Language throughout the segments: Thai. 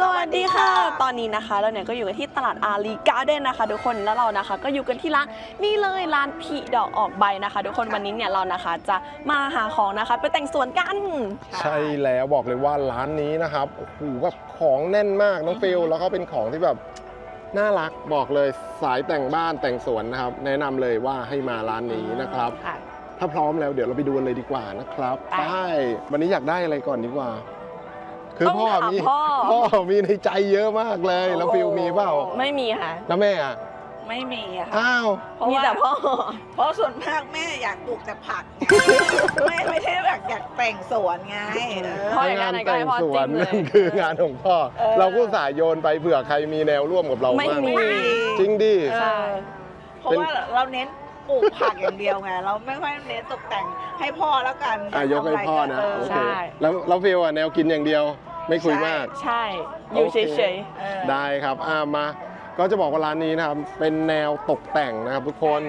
สวัสดีค่ะ ตอนนี้นะคะเราเนี่ยก็อยู่กันที่ตลาดอารีการ์เด้นนะคะ ทุกคนแล้วเรานะคะ ก็อยู่กันที่ร้านนี่เลยร้านผีดอกออกใบนะคะ ทุกคนวันนี้เนี่ยเรานะคะจะมาหาของนะคะ ไปแต่งสวนกันใช่แล้วบอกเลยว่าร้านนี้นะครับโอ้โหแบบของแน่นมากน้องฟิลแล้วก็เป็นของที่แบบน่ารักบอกเลยสายแต่งบ้านแต่งสวนนะครับ แนะนำเลยว่าให้มาร้านนี้นะครับ ค่ะ ถ้าพร้อมแล้วเดี๋ยวเราไปดูกันเลยดีกว่านะครับไป ไปวันนี้อยากได้อะไรก่อนดีกว่า คือต้องพ่อถามมีพ่อ พ่อมีในใจเยอะมากเลย แล้วฟิลมีเปล่าไม่มีค่ะ แล้วแม่อะไม่มีอะค่ะ อ้าว เพราะมีว่าแต่พ่อ เพราะส่วนมากแม่อยากปลูกแต่ผักไงไม่ไม่ใช่แบบอยากแต่งสวนไงเออ พ่ออยากได้อะไรก็ให้พ่อสวจิ้นมเลย นั่นคืองานของพ่อ เออ เราก็สายโยนไปเผื่อใครมีแนวร่วมกับเราไม่บ้างมี จริงดิใช่เพราะว่าเราเน้นปลูกผักอย่างเดียวไงเราไม่ค่อยเน้นตกแต่งให้พ่อแล้วกันอะยกให้พ่อนะทำไรโอก็เค ใช่ แล้วแล้วฟิลอะแนวกินอย่างเดียว ไม่คุยมาก ใช่ อยู่โอเค เฉยเออได้ครับอ่ามาก็จะบอกว่าร้านนี้นะครับเป็นแนวตกแต่งนะครับ ทุกคน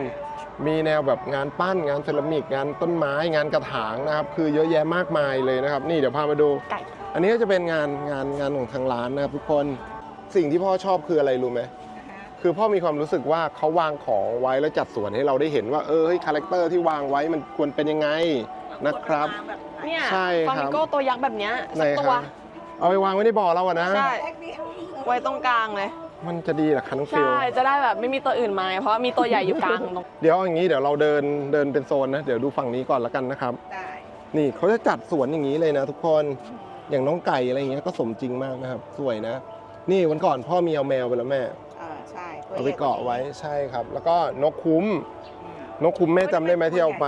มีแนวแบบงานปั้นงานเซรามิกงานต้นไม้งานกระถางนะครับ คือเยอะแยะมากมายเลยนะครับ นี่เดี๋ยวพามาดูๆไก่ อันนี้ก็จะเป็นงานงานงานของทางร้านนะครับทุกคนสิ่งที่พ่อชอบคืออะไรรู้ไหมคือพ่อมีความรู้สึกว่าเขาวางของไว้แล้วจัดสวนให้เราได้เห็นว่าเออเฮ้ยคาแรคเตอร์ที่วางไว้มันควรเป็นยังไงนะครับมาแบบไหนเนี่ยใช่ฟาครัมิบโก้ตัวยักษ์แบบเนี้ยไหนสักตัวคะ เอาไปวางไว้ในบ่อเราอะนะ ใช่แค่นี้ไว้ตรงกลางเลย มันจะดีเหรอคะน้องฟิลใช่จะได้แบบไม่มีตัวอื่นมาไงเพราะว่ามีตัวใหญ่อยู่กลางตรงเดี๋ยวอย่างนี้เดี๋ยวเราเดินเดินเป็นโซนนะเดี๋ยวดูฝั่งนี้ก่อนละกันนะครับ ได้นี่เขาจะจัดสวนอย่างนี้เลยนะ ทุกคนอย่างน้องไก่อะไรอย่างเงี้ยก็สมจริงมากนะครับ สวยนะ นี่วันก่อนพ่อมีเอาแมวไปแล้วแม่อ่าใช่ตัวเอาไปใหญ่เกาะไว้ใช่ครับ แล้วก็นกคุ้มอืมนกคุ้มแม่จำได้ไหมที่เอาไป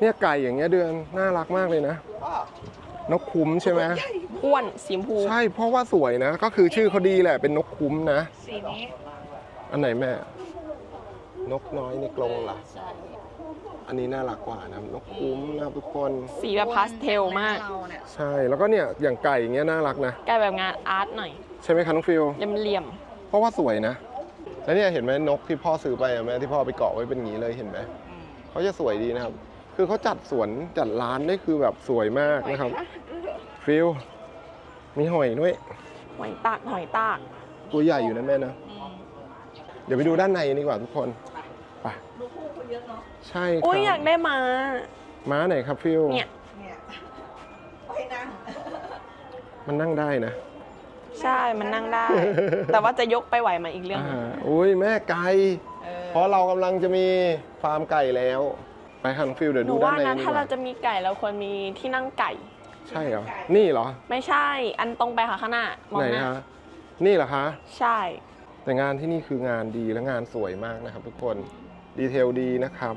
เนี่ยไก่อย่างเงี้ยเดือนน่ารักมากเลยนะ ก็ นกคุ้มใช่ไหมอ้วนสีชมพูใช่เพราะว่าสวยนะ ก็คือชื่อเขาดีแหละเป็นนกคุ้มนะ สีนี้อันไหนแม่ นกน้อยในกรงล่ะใช่อันนี้น่ารักกว่านะครับนกคุ้มนะครับทุกคนสีแบบพาสเทลมากเราเนี่ยใช่แล้วก็เนี่ยอย่างไก่อย่างเงี้ยน่ารักนะใกล้แบบงานอาร์ตหน่อยใช่ไหมคะน้องฟิลเหลี่ยมเพราะว่าสวยนะแล้วเนี่ยเห็นไหมนกที่พ่อซื้อไปอะแม่ที่พ่อไปเกาะไว้เป็นอย่างนี้เลยเห็นไหมอืมเขาจะสวยดีนะครับ คือเขาจัดสวนจัดร้านได้คือแบบสวยมากนะครับ ฟิลมีหอยด้วยๆหอยตากหอยตากตัวใหญ่อยู่นะแม่นะอืมเดี๋ยวไปดูด้านในดีกว่าทุกคนไปดูคู่คนเยอะเนาะ ใช่คอุ้ยอยารักบได้มา ม้าไหนครับฟิลเนี่ย เนี่ยไปนั่งมันนั่งได้นะใช่มันนั่งได้ แต่ว่าจะยกไปไหวไหมาอีกเรื่องหนึ่งอ่าอุ้ยแม่ไก่เออเพราะเรากำลังจะมีฟาร์มไก่แล้ว ไปค่ะน้องฟิลเดี๋ยวหนูดูด้าว่านในนะดีกถ้าเราว่าจะมีไก่เราควรมีที่นั่งไก่ ใช่เหรอ นี่เหรอ ไม่ใช่ อันตรงไปค่ะข้างหน้ามองไหนหน้า ฮะ นี่เหรอคะ ใช่ แต่งานที่นี่คืองานดีและงานสวยมากนะครับ ทุกคน ดีเทลดีนะครับ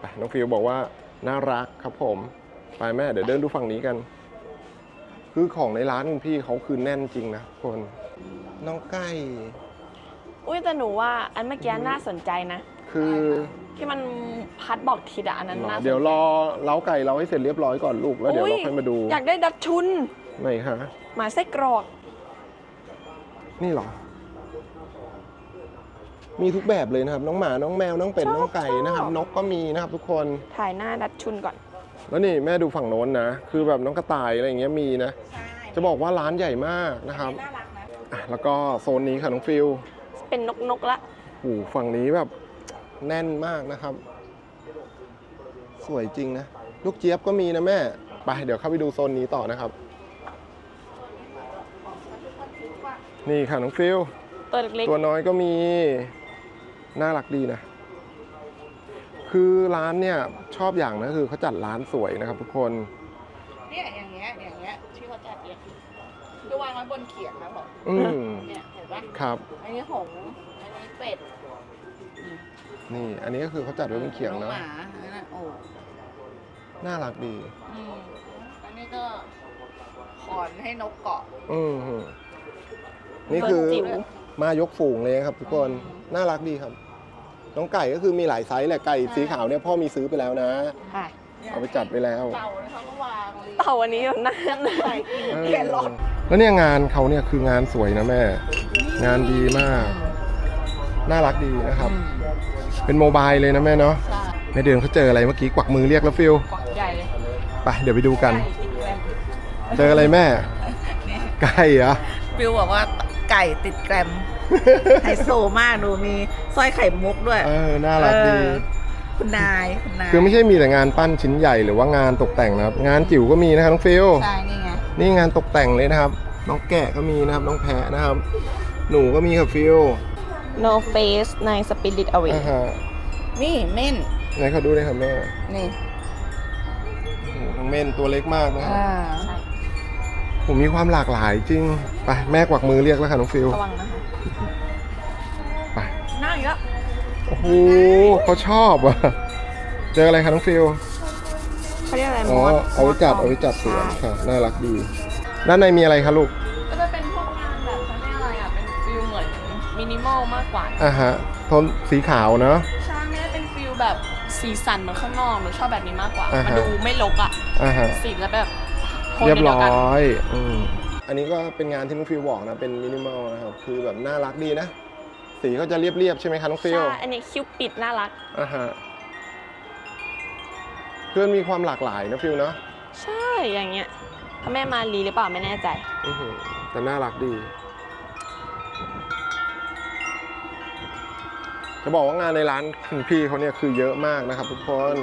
ไปน้องฟิลบอกว่าน่ารักครับผม ไปแม่เดี๋ยวเดินดูฝั่งนี้กัน คือของในร้านคุณพี่เขาคือแน่นจริงนะทุกคน น้องไก่ อุ้ยแต่หนูว่าอันเมื่อกี้น่าสนใจนะ คือที่มันพัดบอกทิศอะอันนั้นน่าสนใจเดี๋ยวรอเล้าไก่เราให้เสร็จเรียบร้อยก่อนลูกแล้วเดี๋ยวเราค่อยมาดูอยากได้ดัชชุน ไหนฮะหมาไส้กรอก นี่เหรอ มีทุกแบบเลยนะครับ น้องหมาน้องแมวน้องเป็ดชอบน้องไก่นะครับ ชอบ นกก็มีนะครับ ทุกคน ถ่ายหน้าดัชชุนก่อน แล้วนี่แม่ดูฝั่งโน้นนะคือแบบน้องกระต่ายอะไรอย่างเงี้ยมีนะ ใช่จะบอกว่าร้านใหญ่มากนะครับน่ารักนะอะแล้วก็โซนนี้ค่ะน้องฟิลเป็นนกนกๆละ โอ้โหฝั่งนี้แบบ แน่นมากนะครับ สวยจริงนะ ลูกเจี๊ยบก็มีนะแม่ ไปเดี๋ยวเข้าไปดูโซนนี้ต่อนะครับ นี่ค่ะน้องฟิลตัวเล็กตัวน้อยก็มี น่ารักดีนะ คือร้านเนี่ยชอบอย่างนะคือเขาจัดร้านสวยนะครับทุกคนเนี่ยอย่างเงี้ยอย่างเงี้ยที่เขาจัดเนี่ยจะวางไว้บนเขียงนะบอกอืมเนี่ยเห็นปะครับ อันนี้หงส์อันนี้เป็ด นี่ อันนี้ก็คือเขาจัดไว้เป็นเขียงน้เนาะหมาอันนั้นนะโอ้น่ารักดี อืมอันนี้ก็ขอนให้นกเกาะ อืมฮึๆนี่คือตัวจิ๋ว มายกฝูงเลยครับทุกคนน่ารักดีครับ น้องไก่ก็คือมีหลายไซส์แหละไก่สีขาวเนี่ยพ่อมีซื้อไปแล้วนะ ค่ะ เอาไปจัดไปแล้ว เต่าเนี่ยเขาก็วางเลยเต่าวันนี้อยู่นั่น ใส่กินเออแครอทแล้วเนี่ยงานเขาเนี่ยคืองานสวยนะแม่ งานดีมาก น่ารักดีนะครับ เป็นโมบายเลยนะแม่เนาะใช่แม่เดือนเขาเจออะไรเมื่อกี้กวักมือเรียกแล้วฟิลกล่องใหญ่เลยไปเดี๋ยวไปดูกันไก่กินแกงเจออะไรแม่ ไก่เหรอไฟิวบอกว่าไก่ติดแกรมไฮโซมากดูมีสร้อยไข่มุกด้วย เออน่ารักดีเออคุณนายคุณนายคือไม่ใช่มีแต่งานปั้นชิ้นใหญ่หรือว่างานตกแต่งนะครับ งานจิ๋วก็มีนะครับน้องฟิลใช่นี่ไงนี่งานตกแต่งเลยนะครับ น้องแกะก็มีนะครับน้องแพะนะครับ หนูก็มีครับฟิล no face ใน spirit away อ่าฮะนี่เม่น ไหนเขาดูเลยครับแม่นี่โอ้โหน้องเม่นตัวเล็กมากนะครับอ่าผมมีความหลากหลายจริง ไปแม่กวักมือเรียกแล้วค่ะน้องฟิลระวังนะคะไปหน้าอีกแล้วโอ้โหเขาชอบอะเจออะไรคะน้องฟิล เขาเรียกอะไรอ๋อ มดเอาไว้จัดมดเอาไว้จัดสวนใช่ค่ะ น่ารักดี ด้านในมีอะไรคะลูก กกว่าอ่าฮะโทนสีขาวเนอะ ใช่ไม่ได้เป็นฟิลแบบสีสันเหมือนข้างนอกหนูชอบแบบนี้มากกว่าอ่าฮะ มันดูไม่รกอะอ่าฮะ สีแล้วแบบโทนเรียบเดียวร้กันอยอืมอันนี้ก็เป็นงานที่น้องฟิลบอกนะ เป็นมินิมอลนะครับ คือแบบน่ารักดีนะ สีก็จะเรียบๆใช่ไหมคะน้องฟิลใช่อันนี้คิวปิดน่ารัก อ่าฮะเพื่อนมีความหลากหลายนะฟิลเนาะใช่อย่างเงี้ยพ่อแม่มารีหรือเปล่าไม่แน่ใจ อื้อหือแต่น่ารักดี จะบอกว่างานในร้านคุณพี่เขาเนี่ยคือเยอะมากนะครับทุกคน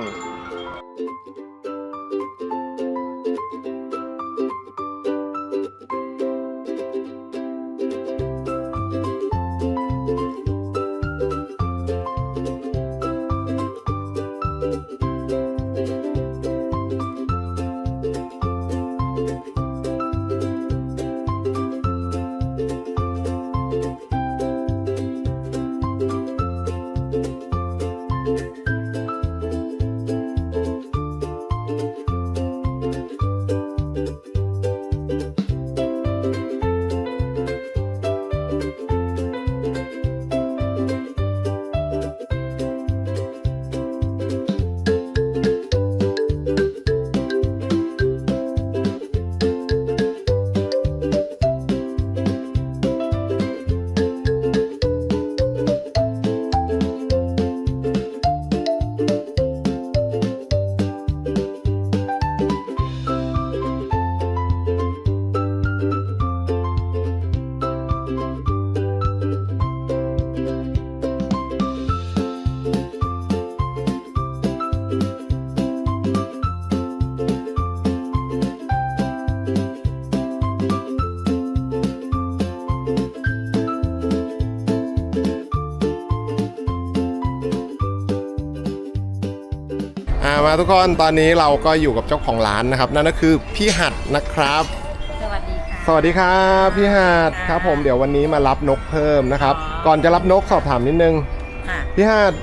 มาทุกคนตอนนี้เราก็อยู่กับเจ้าของร้านนะครับ นั่นก็คือพี่หัดนะครับ สวัสดีค่ะ สวัสดีครับพี่หัดค่ะครับผมเดี๋ยววันนี้มารับนกเพิ่มนะครับ อ๋อ ก่อนจะรับนกสอบถามนิดนึง ค่ะ พี่หัด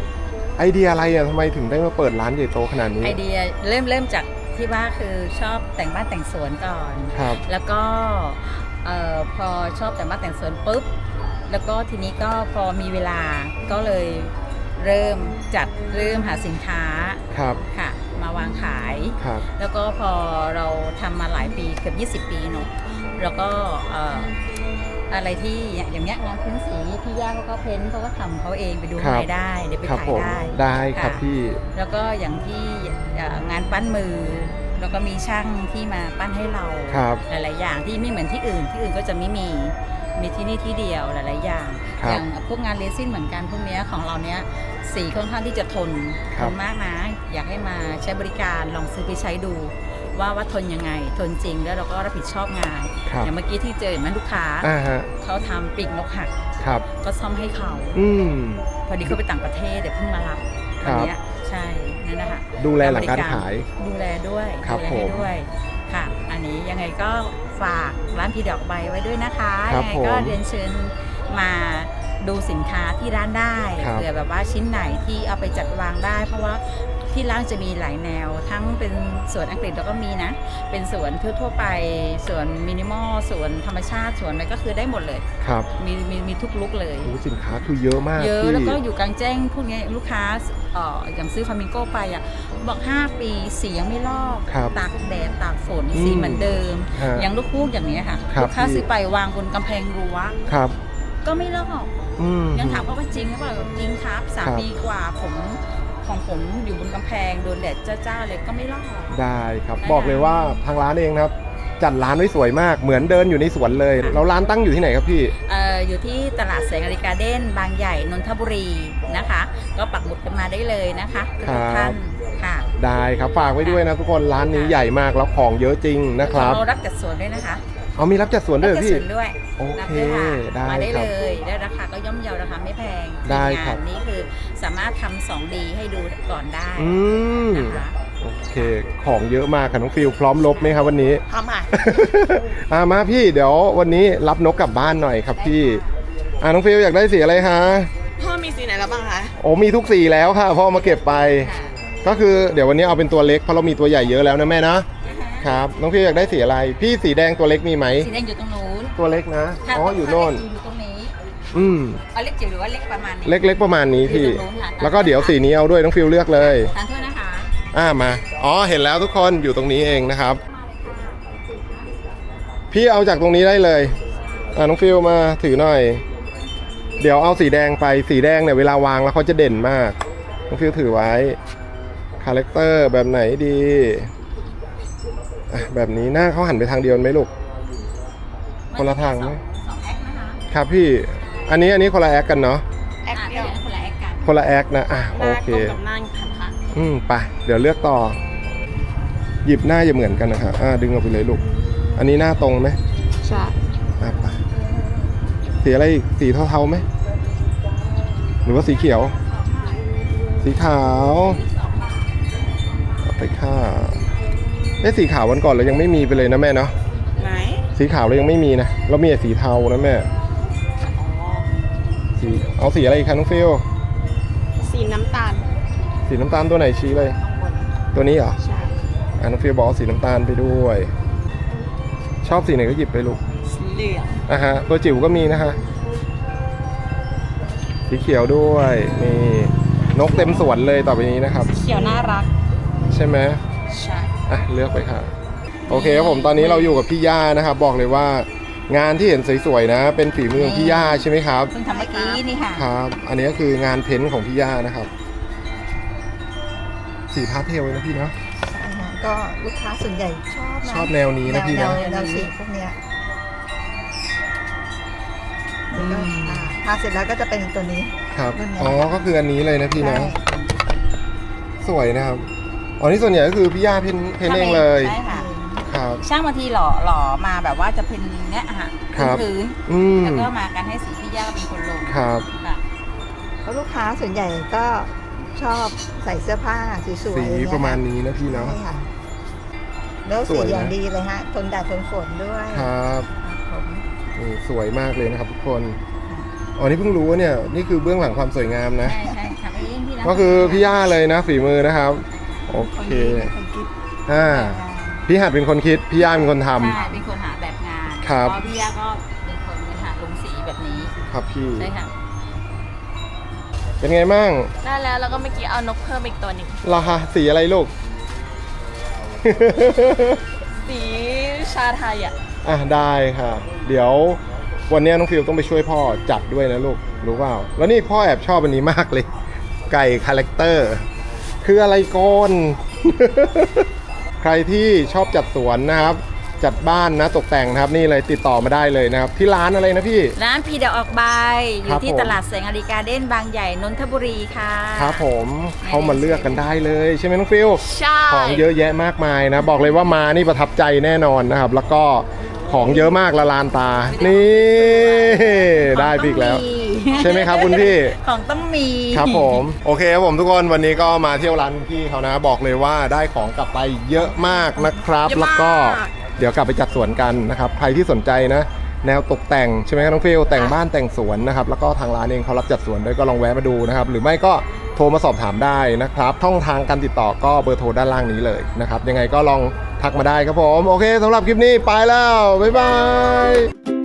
ไอเดียอะไรอะทำไมถึงได้มาเปิดร้านใหญ่โตขนาดนี้ไอเดียเริ่มเริ่มจากที่ว่าคือชอบแต่งบ้านแต่งสวนก่อน ครับ แล้วก็เอ่อพอชอบแต่งบ้านแต่งสวนปุ๊บ แล้วก็ทีนี้ก็พอมีเวลาก็เลย เริ่มจัดเริ่มหาสินค้าครับค่ะ มาวางขาย ครับ แล้วก็พอเราทำมาหลายปีเกือบ20 ปีเนอะแล้วก็เอ่ออะไรที่อย่างอย่างเงี้ยงานพื้นสีพี่ย่าเขาก็เพ้นท์เขาก็ทำเขาเองไปดูครัข้างบในได้เดี๋ยวไปครับถ่ายผมได้ ได้ครับค่ะ พี่แล้วก็อย่างที่เอ่องานปั้นมือ แล้วก็มีช่างที่มาปั้นให้เราครับ หลายๆอย่างที่ไม่เหมือนที่อื่นที่อื่นก็จะไม่มี มีที่นี่ที่เดียวหลาย ๆ อย่าง ครับอย่างพวกงานเรซินเหมือนกันพวกเนี้ยของเราเนี้ยสีค่อนข้างที่จะทนคทรับ นมากนะ อยากให้มาใช้บริการลองซื้อไปใช้ดู ว่าว่าทนยังไง ทนจริงแล้วเราก็รับผิดชอบงาน ครับอย่างเมื่อกี้ที่เจอเห็นไหมลูกค้าอ่าฮะเขาทำปีกนกหักครับ ก็ซ่อมให้เขา อืม พอดีเขาไปต่างประเทศเดี๋ยวเพิ่งมารับครัวับนเนี้ยใช่นั่นนะคะดูแลหลังการขาย ดูแลด้วยครับดูแลผให้มด้วย ค่ะ อันนี้ยังไงก็ฝากร้านพีดอกใบไว้ด้วยนะคะครับยัไงก็ผมเรียนเชิญมาดูสินค้าที่ร้านได้ครับ เผื่อแบบว่าชิ้นไหนที่เอาไปจัดวางได้ เพราะว่า ที่ร้านจะมีหลายแนว ทั้งเป็นสวนอังกฤษแล้วก็มีนะ เป็นสวนทั่วๆไปสวนมินิมอลสวนธรรมชาติสวนอะไรก็คือได้หมดเลย ครับมีมีมีทุกลุกเลย โอ้สินค้าคือเยอะมากเยอะพี่แล้วก็อยู่กลางแจ้งพวกนี้ลูกค้าเอ่ออย่างซื้อฟามิงโกไปอะบอก 5 ปีสียังไม่ลอกครับ ตากแดดตากฝนอืมสีเหมือนเดิม ฮะอย่างลูกคูกอย่างนี้ยค่ะครับลูกค้าพี่ ซื้อไปวางบนกำแพงรั้วครับ ก็ไม่ลอก อืม ยังถามเขาว่าจริงหรือเปล่าจริงครับสามครับปีกว่าผม ของผมอยู่บนกำแพงโดนแดดจ้าๆเลยก็ไม่ลอกได้ครับได้บอกเลยว่าทางร้านเองนะครับ จัดร้านไว้สวยมากเหมือนเดินอยู่ในสวนเลยแล้วร้านตั้งอยู่ที่ไหนครับพี่ เอ่ออยู่ที่ตลาดแสงอริกาเด้นบางใหญ่นนทบุรีนะคะ ก็ปักหมุดกันมาได้เลยนะคะทุกๆท่านค่ะได้ครับฝากไว้ด้วยนะทุกคนร้านนี้ใหญ่มากแล้วของเยอะจริงนะครับ เรารับจัดสวนด้วยนะคะ เอามีรับจัดสวนด้วยเหรรัอจัดพี่สวนด้วยโอรับเคด้วยค่ะได้มาได้ครัเลบยได้ราคาก็ย่อมเยาราคาไม่แพงได้ครับทีมงานนี้คือสามารถทำสองดีให้ดูก่อนได้อืมนะคะโอเค ของเยอะมากค่ะน้องฟิลพร้อมลบไหมครับวันนี้ทำค่ะ อ่ามาพี่เดี๋ยววันนี้รับนกกลับบ้านหน่อยครับพี่อ่าน้องฟิลอยากได้สีอะไรคะพ่อมีสีไหนแล้วบ้างคะ โอ้มีทุกสีแล้วค่ะพ่อมาเก็บไปค่ะก็คือเดี๋ยววันนี้เอาเป็นตัวเล็กเพราะเรามีตัวใหญ่เยอะแล้วนะแม่นะ ครับน้องฟิลอยากได้สีอะไร พี่สีแดงตัวเล็กมีไหมสีแดงอยู่ตรงนู้นตัวเล็กนะค่ะอ๋ออยู่โน่นอยู่ตรงนี้อืม เอาเล็กจิ๋วหรือว่าเล็กประมาณนี้ เล็กๆประมาณนี้พี่ อยู่ตรงนู้นค่ะ แล้วก็เดี๋ยวสีนี้เอาด้วยน้องฟิลเลือกเลย ทานโทษนะคะอ่ามา อ๋อ เห็นแล้วทุกคนอยู่ตรงนี้เองนะครับ พี่เอาจากตรงนี้ได้เลย อ่าน้องฟิลมาถือหน่อย เดี๋ยวเอาสีแดงไป สีแดงเนี่ยเวลาวางแล้วเขาจะเด่นมาก น้องฟิลถือไว้ คาแรคเตอร์แบบไหนดีอะ แบบนี้หน้าเขาหันไปทางเดียวไหมลูก คนละทางไหมสองแอคนะคะครับพี่ อันนี้อันนี้คนละแอคกันเนาะ แอคอ่าเดียวคนละแอคกันคนละแอคนะ อะหโอน้าเคตรงกับหน้าพันค่ะอืมไปเดี๋ยวเลือกต่อ หยิบหน้าจะเหมือนกันนะครับอ่าดึงออกไปเลยลูก อันนี้หน้าตรงไหมใช่อะไปสีอะไรอีกสีเทาๆไหม หรือว่าสีเขียว สีขาวเอาไปค่ะ เอ้สีขาววันก่อนเรายังไม่มีไปเลยนะแม่เนาะไหนสีขาวเรายังไม่มีนะเรามีแต่สีเทานะแม่อ๋อสีเอาสีอะไรอีกคะน้องฟิลสีน้ำตาลสีน้ำตาลตัวไหนชี้เลยข้างบนตัวนี้เหรอใช่อะน้องฟิลบอกเอาสีน้ำตาลไปด้วย ชอบสีไหนก็หยิบไปลูกสีเหลืองอะฮะตัวจิ๋วก็มีนะฮะสีเขียวด้วยนี่นกเต็มสวนเลยต่อไปนี้นะครับเขียวน่ารัก ใช่ไหมใช่ อะเลือกไปค่ะ โอเคครับผมตอนนี้เราอยู่กับพี่ย่านะครับ บอกเลยว่างานที่เห็นสวยๆนะ เป็นฝีมือของพี่ย่าใช่ไหมครับ เพิ่งทำเมื่อกี้นี่ค่ะ ครับ อันนี้ก็คืองานเพ้นท์ของพี่ย่านะครับ สีพาสเทลเลยนะพี่เนาะใช่ค่ะก็ลูกค้าส่วนใหญ่ชอบนะชอบแนวนี้นะพี่แนนะ วแนวสีพวกเนี้ยแล้วก็อ่าทาเสร็จแล้วก็จะเป็นตัวนี้ ครับ รุ่นนี้อ๋อ ก็คืออันนี้เลยนะพี่นะ ใช่ สวยนะครับ อ๋อนี่ส่วนใหญ่ก็คือพี่ย่าเพ้นท์เพ้นท์เองเลยใช่ค่ะ ครับ ช่างบางทีหล่อหล่อมาแบบว่าจะเป็นเนี้ยอะค่ะครับ พื้นอืมแล้วก็มากันให้สีพี่ย่าเป็นคนลงครับ ค่ะ เพราะลูกค้าส่วนใหญ่ก็ชอบใส่เสื้อผ้าสวยๆสีอย่งเงี้ยประมาณนี้นะพี่เนาะ ใช่ค่ะแล้วสสีวยนะ อย่างดีเลยฮะทนแดดทนฝนด้วยครับครับผมนี่สวยมากเลยนะครับทุกคนอ๋อนี่เพิ่งรู้ว่าเนี่ยนี่คือเบื้องหลังความสวยงามนะ ใช่ใช่ทำเองพี่นะก็คือพี่ย่าเลยนะฝีมือนะครับ โอเคคนคิดอ่าพี่หัดเป็นคนคิด พี่ย่าเป็นคนทำ ใช่เป็นคนหาแบบงานครับ เพาะพี่ย่าก็เป็นคนหาลงสีแบบนี้ครับพี่ ใช่ค่ะเป็นไงมั่งได้แล้วแล้วก็เมื่อกี้เอานกเพิ่มอีกตัวหนึ่งราคาสีอะไรลูก สีชาไทยอะอะได้ค่ะ เดี๋ยววันนี้น้องฟิลต้องไปช่วยพ่อจัดด้วยนะลูก รู้เปล่า แล้วนี่พ่อแอบชอบอันนี้มากเลย ไก่คาแรคเตอร์ คืออะไรก่อน ใครที่ชอบจัดสวนนะครับ จัดบ้านนะตกแต่งนะครับ นี่เลยติดต่อมาได้เลยนะครับ ที่ร้านอะไรนะพี่ ร้านพีเดออกใบอครัยู่บที่ผม ตลาดแสงอริกาเด้นบางใหญ่นนทบุรีค่ะครับผมเข้ามาเลือกกันได้เลย ใช่ไหมน้องฟิล ใช่ ของเยอะแยะมากมายนะ บอกเลยว่ามานี่ประทับใจแน่นอนนะครับ แล้วก็ของเยอะมากละลานตา นี่ ได้ไปอีกแล้ว ใช่ไหมครับคุณพี่ ของต้องมีครับผมโอเคครับผมทุกคนวันนี้ก็มาเที่ยวร้านพี่เขานะบอกเลยว่าได้ของกลับไปเยอะมากนะครับเยอะมากแล้วก็เดี๋ยวกลับไปจัดสวนกันนะครับใครที่สนใจนะแนวตกแต่งใช่ไหมครับน้องฟิลแต่งบ้านแต่งสวนนะครับแล้วก็ทางร้านเองเขารับจัดสวนด้วยก็ลองแวะมาดูนะครับ หรือไม่ก็โทรมาสอบถามได้นะครับช่องทางการติดต่อก็เบอร์โทรด้านล่างนี้เลยนะครับ ยังไงก็ลองทักมาได้ครับผม โอเคสำหรับคลิปนี้ไปแล้ว บ๊ายบาย